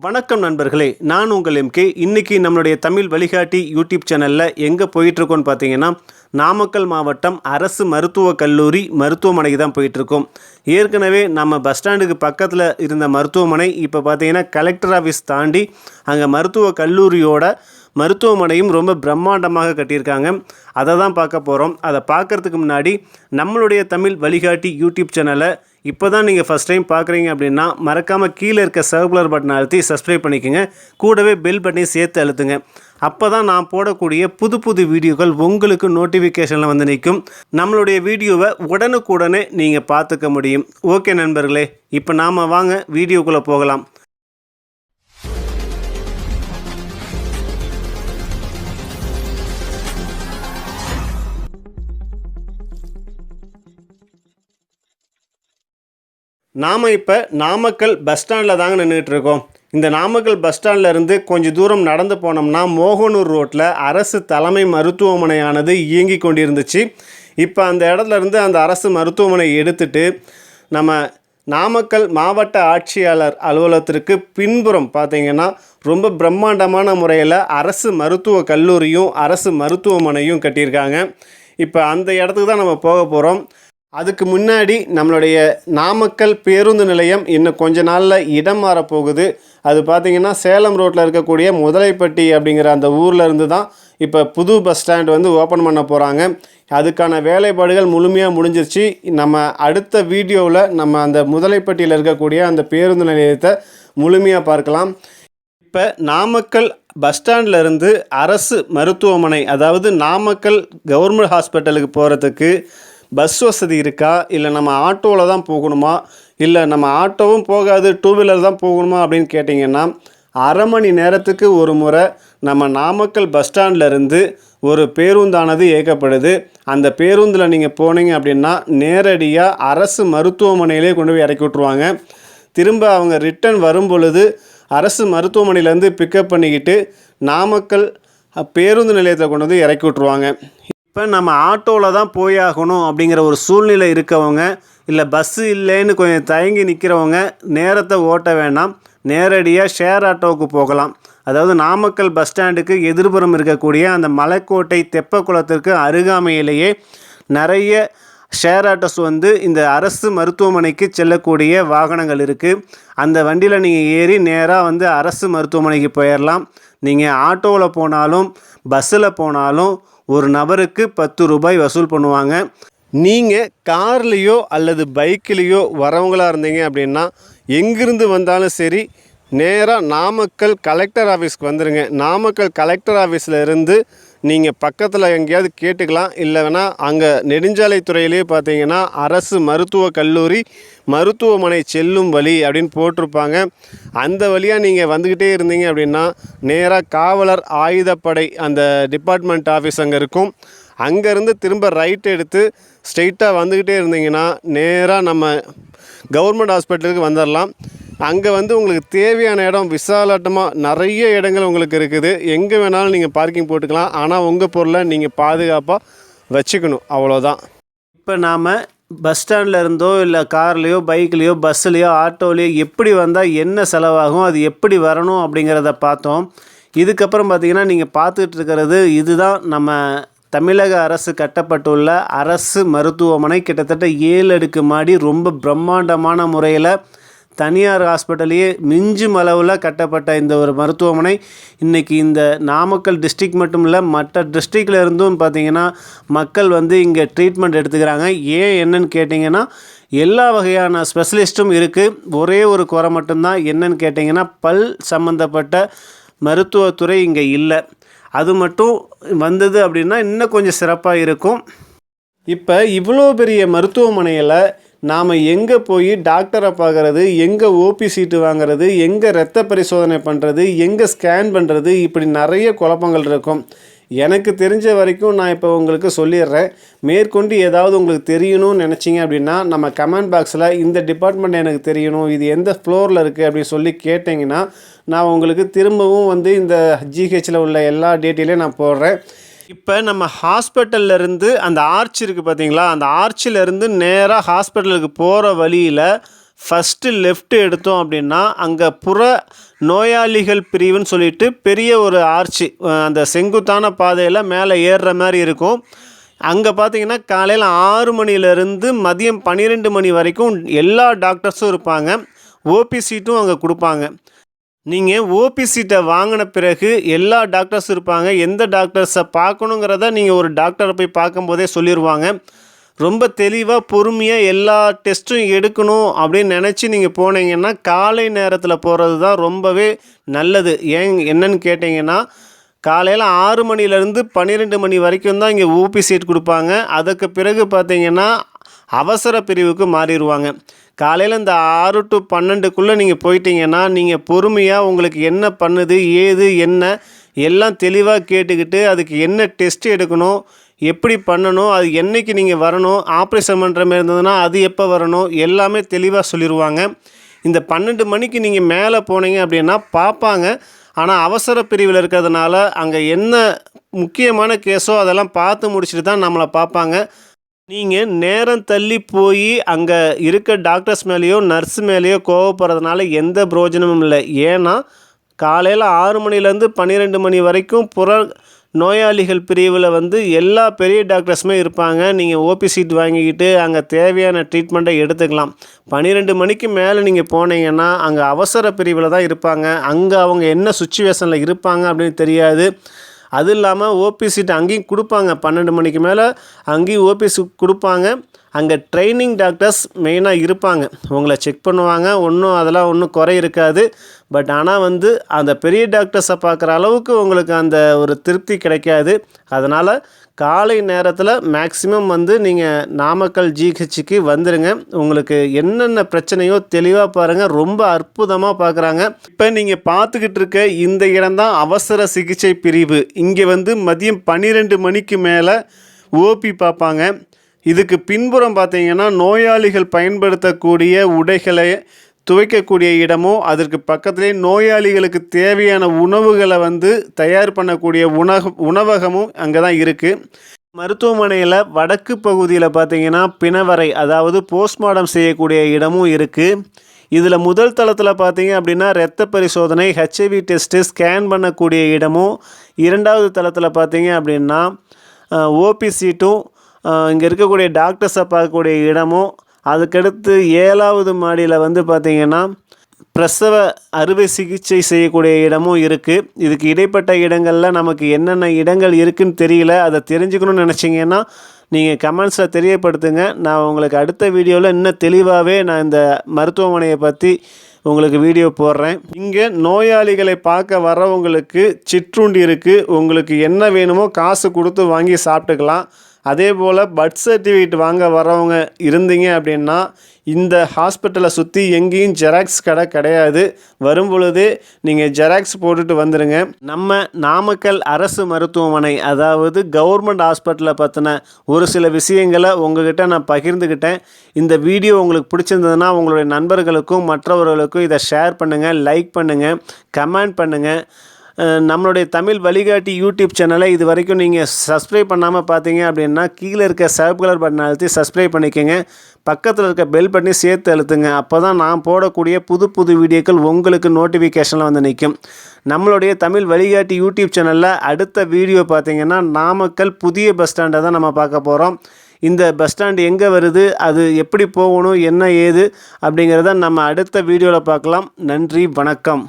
வணக்கம் நண்பர்களே நான் உங்கள் எம்கே இன்றைக்கி நம்மளுடைய தமிழ் வழிகாட்டி யூடியூப் சேனலில் எங்கே போயிட்டுருக்கோன்னு பார்த்தீங்கன்னா நாமக்கல் மாவட்டம் அரசு மருத்துவக் கல்லூரி மருத்துவமனைக்கு தான் போயிட்டுருக்கோம். ஏற்கனவே நம்ம பஸ் ஸ்டாண்டுக்கு பக்கத்தில் இருந்த மருத்துவமனை இப்போ பார்த்தீங்கன்னா கலெக்டர் ஆஃபீஸ் தாண்டி அங்கே மருத்துவக் கல்லூரியோட மருத்துவமனையும் ரொம்ப பிரம்மாண்டமாக கட்டியிருக்காங்க. அதை தான் பார்க்க போகிறோம் அதை பார்க்கறதுக்கு முன்னாடி நம்மளுடைய தமிழ் வழிகாட்டி யூடியூப் சேனலை இப்போ தான் நீங்கள் ஃபஸ்ட் டைம் பார்க்குறீங்க அப்படின்னா மறக்காமல் கீழே இருக்க சர்க்குலர் பட்டனை அழுத்தி சப்ஸ்கிரைப் பண்ணிக்கோங்க. கூடவே பெல் பட்டனையும் சேர்த்து அழுத்துங்க. அப்போ தான் நான் போடக்கூடிய புது புது வீடியோக்கள் உங்களுக்கு நோட்டிஃபிகேஷனில் வந்து நிற்கும். நம்மளுடைய வீடியோவை உடனுக்குடனே நீங்கள் பார்த்துக்க முடியும். ஓகே நண்பர்களே இப்போ நாம் வாங்க வீடியோக்குள்ளே போகலாம். நாம் இப்போ நாமக்கல் பஸ் ஸ்டாண்டில் தாங்க நின்றுட்டு இருக்கோம். இந்த நாமக்கல் பஸ் ஸ்டாண்ட்ல இருந்து கொஞ்சம் தூரம் நடந்து போனோம்னா மோகனூர் ரோட்டில் அரசு தலைமை மருத்துவமனையானது இயங்கி கொண்டிருந்துச்சு. இப்போ அந்த இடத்துலருந்து அந்த அரசு மருத்துவமனை எடுத்துட்டு நம்ம நாமக்கல் மாவட்ட ஆட்சியாளர் அலுவலகத்திற்கு பின்புறம் பார்த்திங்கன்னா ரொம்ப பிரம்மாண்டமான முறையில் அரசு மருத்துவ கல்லூரியும் அரசு மருத்துவமனையும் கட்டியிருக்காங்க. இப்போ அந்த இடத்துக்கு தான் நம்ம போக போகிறோம் அதுக்கு முன்னாடி நம்மளுடைய நாமக்கல் பேருந்து நிலையம் இன்னும் கொஞ்ச நாளில் இடம் மாறப்போகுது. அது பார்த்திங்கன்னா சேலம் ரோட்டில் இருக்கக்கூடிய முதலைப்பட்டி அப்படிங்கிற அந்த ஊரில் இருந்து தான் இப்போ புது பஸ் ஸ்டாண்ட் வந்து ஓப்பன் பண்ண போகிறாங்க அதுக்கான வேலைப்பாடுகள் முழுமையாக முடிஞ்சிருச்சு. நம்ம அடுத்த வீடியோவில் நம்ம அந்த முதலைப்பட்டியில் இருக்கக்கூடிய அந்த பேருந்து நிலையத்தை முழுமையாக பார்க்கலாம். இப்போ நாமக்கல் பஸ் ஸ்டாண்ட்ல இருந்து அரசு மருத்துவமனை அதாவது நாமக்கல் கவர்மெண்ட் ஹாஸ்பிட்டலுக்கு போகிறதுக்கு பஸ் வசதி இருக்கா? இல்லை நம்ம ஆட்டோவில் தான் போகணுமா? இல்லை நம்ம ஆட்டோவும் போகாது டூ வீலர் தான் போகணுமா? அப்படின்னு கேட்டிங்கன்னா அரை மணி நேரத்துக்கு ஒரு முறை நம்ம நாமக்கல் பஸ் ஸ்டாண்ட்ல இருந்து ஒரு பேருந்தானது இயக்கப்படுது. அந்த பேருந்தில் நீங்கள் போனீங்க அப்படின்னா நேரடியாக அரசு மருத்துவமனையிலே கொண்டு போய் இறக்கி விட்ருவாங்க திரும்ப அவங்க ரிட்டர்ன் வரும் பொழுது அரசு மருத்துவமனையிலேருந்து பிக்கப் பண்ணிக்கிட்டு நாமக்கல் பேருந்து நிலையத்தில் கொண்டு வந்து இறக்கி விட்ருவாங்க இப்போ நம்ம ஆட்டோவில் தான் போயாகணும் அப்படிங்கிற ஒரு சூழ்நிலை இருக்கவங்க இல்லை பஸ்ஸு இல்லைன்னு கொஞ்சம் தயங்கி நிற்கிறவங்க நேரத்தை ஓட்ட வேண்டாம் நேரடியாக ஷேர் ஆட்டோவுக்கு போகலாம். அதாவது நாமக்கல் பஸ் ஸ்டாண்டுக்கு எதிர்புறம் இருக்கக்கூடிய அந்த மலைக்கோட்டை தெப்பக்குளத்திற்கு அருகாமையிலேயே நிறைய ஷேர் ஆட்டோஸ் வந்து இந்த அரசு மருத்துவமனைக்கு செல்லக்கூடிய வாகனங்கள் இருக்குது அந்த வண்டியில் நீங்கள் ஏறி நேராக வந்து அரசு மருத்துவமனைக்கு போயிடலாம் நீங்கள் ஆட்டோவில் போனாலும் பஸ்ஸில் போனாலும் ஒரு நபருக்கு பத்து ரூபாய் வசூல் பண்ணுவாங்க. நீங்கள் கார்லேயோ அல்லது பைக்லேயோ வரவங்களாக இருந்தீங்க அப்படின்னா எங்கிருந்து வந்தாலும் சரி நேராக நாமக்கல் கலெக்டர் ஆஃபீஸ்க்கு வந்துடுங்க நாமக்கல் கலெக்டர் ஆஃபீஸில் இருந்து நீங்கள் பக்கத்தில் எங்கேயாவது கேட்டுக்கலாம் இல்லை வேணால் அங்கே நெடுஞ்சாலைத்துறையிலே பார்த்தீங்கன்னா அரசு மருத்துவக் கல்லூரி மருத்துவமனை செல்லும் வழி அப்படின்னு போட்டிருப்பாங்க. அந்த வழியாக நீங்கள் வந்துக்கிட்டே இருந்தீங்க அப்படின்னா நேராக காவலர் ஆயுதப்படை அந்த டிபார்ட்மெண்ட் ஆஃபீஸ் அங்கே இருக்கும். அங்கேருந்து திரும்ப ரைட் எடுத்து ஸ்ட்ரெயிட்டாக வந்துக்கிட்டே இருந்தீங்கன்னா நேராக நம்ம கவர்மெண்ட் ஹாஸ்பிட்டலுக்கு வந்துடலாம் அங்கே வந்து உங்களுக்கு தேவையான இடம் விசாலாட்டமாக நிறைய இடங்கள் உங்களுக்கு இருக்குது. எங்கே வேணாலும் நீங்கள் பார்க்கிங் போட்டுக்கலாம். ஆனால் உங்கள் பொருளை நீங்கள் பாதுகாப்பாக வச்சுக்கணும். அவ்வளோதான் இப்போ நாம் பஸ் ஸ்டாண்டில் இருந்தோ இல்லை கார்லேயோ பைக்லேயோ பஸ்ஸுலேயோ ஆட்டோலேயோ எப்படி வந்தால் என்ன செலவாகும் அது எப்படி வரணும் அப்படிங்கிறத பார்த்தோம். இதுக்கப்புறம் பார்த்திங்கன்னா நீங்கள் பார்த்துட்டு இருக்கிறது இதுதான் நம்ம தமிழக அரசு கட்டப்பட்டுள்ள அரசு மருத்துவமனை. கிட்டத்தட்ட ஏழு அடுக்கு மாடி ரொம்ப பிரம்மாண்டமான முறையில் தனியார் ஹாஸ்பிட்டலையே மிஞ்சும் அளவில் கட்டப்பட்ட இந்த ஒரு மருத்துவமனை. இன்றைக்கி இந்த நாமக்கல் டிஸ்ட்ரிக்ட் மட்டும் இல்லை மற்ற டிஸ்ட்ரிக்டில் இருந்தும் பார்த்திங்கன்னா மக்கள் வந்து இங்கே ட்ரீட்மெண்ட் எடுத்துக்கிறாங்க. ஏன் என்னன்னு கேட்டிங்கன்னா எல்லா வகையான ஸ்பெஷலிஸ்ட்டும் இருக்குது ஒரே ஒரு குறை மட்டும்தான் என்னன்னு கேட்டிங்கன்னா பல் சம்மந்தப்பட்ட மருத்துவத்துறை இங்கே இல்லை. அது மட்டும் வந்தது அப்படின்னா இன்னும் கொஞ்சம் சிறப்பாக இருக்கும். இப்போ இவ்வளோ பெரிய மருத்துவமனையில் நாம் எங்கே போய் டாக்டரை பார்க்குறது எங்கே ஓபி சீட்டு வாங்குறது எங்கே ரத்த பரிசோதனை பண்ணுறது எங்கே ஸ்கேன் பண்ணுறது இப்படி நிறைய குழப்பங்கள் இருக்கும். எனக்கு தெரிஞ்ச வரைக்கும் நான் இப்போ உங்களுக்கு சொல்லிடுறேன். மேற்கொண்டு ஏதாவது உங்களுக்கு தெரியணும்னு நினச்சிங்க அப்படின்னா நம்ம கமெண்ட் பாக்ஸில் இந்த டிபார்ட்மெண்ட் எனக்கு தெரியணும் இது எந்த ஃப்ளோரில் இருக்குது அப்படின்னு சொல்லி கேட்டிங்கன்னா நான் உங்களுக்கு திரும்பவும் வந்து இந்த ஜிஹெச்சில் உள்ள எல்லா டீட்டெயிலையும் நான் போடுறேன். இப்போ நம்ம ஹாஸ்பிட்டல்ல இருந்து அந்த ஆர்ச் இருக்குது பார்த்தீங்களா அந்த ஆர்ச்சிலேருந்து நேராக ஹாஸ்பிட்டலுக்கு போகிற வழியில் ஃபஸ்ட்டு லெஃப்ட் எடுத்தோம் அப்படின்னா அங்கே புற நோயாளிகள் பிரிவுன்னு சொல்லிட்டு பெரிய ஒரு ஆர்ச்சி அந்த செங்குத்தான பாதையில் மேலே ஏறுற மாதிரி இருக்கும். அங்கே பார்த்தீங்கன்னா காலையில் ஆறு மணிலேருந்து மதியம் பன்னிரெண்டு மணி வரைக்கும் எல்லா டாக்டர்ஸும் இருப்பாங்க. ஓபி சீட்டும் அங்கே கொடுப்பாங்க. நீங்கள் ஓபி சீட்டை வாங்கின பிறகு எல்லா டாக்டர்ஸ் இருப்பாங்க. எந்த டாக்டர்ஸை பார்க்கணுங்கிறத நீங்கள் ஒரு டாக்டரை போய் பார்க்கும்போதே சொல்லிடுவாங்க ரொம்ப தெளிவாக பொறுமையாக எல்லா டெஸ்ட்டும் எடுக்கணும் அப்படின்னு நினச்சி நீங்கள் போனீங்கன்னா காலை நேரத்தில் போகிறது தான் ரொம்பவே நல்லது. ஏன் என்னன்னு கேட்டிங்கன்னா காலையில் ஆறு மணிலேருந்து பன்னிரெண்டு மணி வரைக்கும் தான் இங்கே ஓபி சீட் கொடுப்பாங்க. அதுக்கு பிறகு பார்த்தீங்கன்னா அவசர பிரிவுக்கு மாறிடுவாங்க. காலையில் இந்த ஆறு டு பன்னெண்டுக்குள்ளே நீங்கள் போயிட்டீங்கன்னா நீங்கள் பொறுமையாக உங்களுக்கு என்ன பண்ணுது ஏது என்ன எல்லாம் தெளிவாக கேட்டுக்கிட்டு அதுக்கு என்ன டெஸ்ட் எடுக்கணும் எப்படி பண்ணணும் அது என்னைக்கு நீங்கள் வரணும் ஆப்ரேஷன் பண்ணுற மாதிரி இருந்ததுன்னா அது எப்போ வரணும் எல்லாமே தெளிவாக சொல்லிடுவாங்க இந்த பன்னெண்டு மணிக்கு நீங்கள் மேலே போனீங்க அப்படின்னா பார்ப்பாங்க. ஆனால் அவசர பிரிவில் இருக்கிறதுனால அங்கே என்ன முக்கியமான கேஸோ அதெல்லாம் பார்த்து முடிச்சுட்டு தான் நம்மளை பார்ப்பாங்க. நீங்கள் நேரம் தள்ளி போய் அங்கே இருக்க டாக்டர்ஸ் மேலேயோ நர்ஸ் மேலேயோ கோவப்படுறதுனால எந்த பிரயோஜனமும் இல்லை. ஏன்னா காலையில் ஆறு மணிலேருந்து பன்னிரெண்டு மணி வரைக்கும் புற நோயாளிகள் பிரிவில் வந்து எல்லா பெரிய டாக்டர்ஸுமே இருப்பாங்க. நீங்கள் ஓபி சீட் வாங்கிக்கிட்டு அங்கே தேவையான ட்ரீட்மெண்ட்டை எடுத்துக்கலாம். பன்னிரெண்டு மணிக்கு மேலே நீங்கள் போனீங்கன்னா அங்கே அவசர பிரிவில் தான் இருப்பாங்க. அங்கே அவங்க என்ன சுச்சுவேஷனில் இருப்பாங்க அப்படின்னு தெரியாது. அது இல்லாமல் ஓபி சீட் அங்கேயும் கொடுப்பாங்க. பன்னெண்டு மணிக்கு மேலே அங்கேயும் ஓபிசி கொடுப்பாங்க. அங்கே ட்ரைனிங் டாக்டர்ஸ் மெயினாக இருப்பாங்க. உங்களை செக் பண்ணுவாங்க. ஒன்றும் அதெல்லாம் ஒன்றும் குறை இருக்காது. பட் ஆனால் வந்து அந்த பெரிய டாக்டர்ஸை பார்க்குற அளவுக்கு உங்களுக்கு அந்த ஒரு திருப்தி கிடைக்காது. அதனால் காலை நேரத்தில் மேக்ஸிமம் வந்து நீங்கள் நாமக்கல் ஜிஹெச்சுக்கு வந்துடுங்க உங்களுக்கு என்னென்ன பிரச்சனையோ தெளிவாக பாருங்கள் ரொம்ப அற்புதமாக பார்க்குறாங்க இப்போ நீங்கள் பார்த்துக்கிட்டு இருக்க இந்த இடம்தான் அவசர சிகிச்சை பிரிவு. இங்கே வந்து மதியம் பன்னிரெண்டு மணிக்கு மேலே ஓபி பார்ப்பாங்க. இதுக்கு பின்புறம் பார்த்தீங்கன்னா நோயாளிகள் பயன்படுத்தக்கூடிய உடைகளை துவைக்கக்கூடிய இடமும் அதற்கு பக்கத்துலேயே நோயாளிகளுக்கு தேவையான உணவுகளை வந்து தயார் பண்ணக்கூடிய உணக உணவகமும் அங்கே தான் இருக்குது மருத்துவமனையில் வடக்கு பகுதியில் பார்த்தீங்கன்னா பிணவரை அதாவது போஸ்ட்மார்டம் செய்யக்கூடிய இடமும் இருக்குது இதில் முதல் தளத்தில் பார்த்தீங்க அப்படின்னா இரத்த பரிசோதனை ஹெச்ஐவி டெஸ்ட்டு ஸ்கேன் பண்ணக்கூடிய இடமும் இரண்டாவது தளத்தில் பார்த்தீங்க அப்படின்னா ஓபி சீட்டும் இங்கே இருக்கக்கூடிய டாக்டர்ஸை பார்க்கக்கூடிய இடமும் அதுக்கடுத்து ஏழாவது மாடியில் வந்து பார்த்திங்கன்னா பிரசவ அறுவை சிகிச்சை செய்யக்கூடிய இடமும் இருக்குது இதுக்கு இடைப்பட்ட இடங்களில் நமக்கு என்னென்ன இடங்கள் இருக்குதுன்னு தெரியல. அதை தெரிஞ்சுக்கணும்னு நினச்சிங்கன்னா நீங்கள் கமெண்ட்ஸில் தெரியப்படுத்துங்க. நான் உங்களுக்கு அடுத்த வீடியோவில் இன்னும் தெளிவாகவே நான் இந்த மருத்துவமனையை பற்றி உங்களுக்கு வீடியோ போடுறேன். இங்கே நோயாளிகளை பார்க்க வரவங்களுக்கு சிற்றுண்டி இருக்குது உங்களுக்கு என்ன வேணுமோ காசு கொடுத்து வாங்கி சாப்பிட்டுக்கலாம். அதே போல் பர்த் சர்டிஃபிகேட் வாங்க வரவங்க இருந்தீங்க அப்படின்னா இந்த ஹாஸ்பிட்டலை சுற்றி எங்கேயும் ஜெராக்ஸ் கடை கிடையாது. வரும் பொழுது நீங்கள் ஜெராக்ஸ் போட்டுட்டு வந்துடுங்க நம்ம நாமக்கல் அரசு மருத்துவமனை அதாவது கவர்மெண்ட் ஹாஸ்பிட்டலை பற்றின ஒரு சில விஷயங்களை உங்ககிட்ட நான் பகிர்ந்துக்கிட்டேன் இந்த வீடியோ உங்களுக்கு பிடிச்சிருந்ததுன்னா உங்களுடைய நண்பர்களுக்கும் மற்றவர்களுக்கும் இதை ஷேர் பண்ணுங்கள் லைக் பண்ணுங்கள் கமெண்ட் பண்ணுங்கள் நம்மளுடைய தமிழ் வழிகாட்டி யூடியூப் சேனலை இது வரைக்கும் நீங்கள் சப்ஸ்கிரைப் பண்ணாமல் பார்த்தீங்க அப்படின்னா கீழே இருக்க சிவப்பு கலர் பட்டன் அழுத்தி சப்ஸ்கிரைப் பண்ணிக்கோங்க. பக்கத்தில் இருக்க பெல் பண்ணி சேர்த்து அழுத்துங்க. அப்போ தான் நான் போடக்கூடிய புது புது வீடியோக்கள் உங்களுக்கு நோட்டிஃபிகேஷனில் வந்து நிற்கும் நம்மளுடைய தமிழ் வழிகாட்டி யூடியூப் சேனலில் அடுத்த வீடியோ பார்த்தீங்கன்னா நாமக்கல் புதிய பஸ் ஸ்டாண்டை தான் நம்ம பார்க்க போகிறோம் இந்த பஸ் ஸ்டாண்டு எங்கே வருது அது எப்படி போகணும் என்ன ஏது அப்படிங்கிறத நம்ம அடுத்த வீடியோவில் பார்க்கலாம். நன்றி வணக்கம்.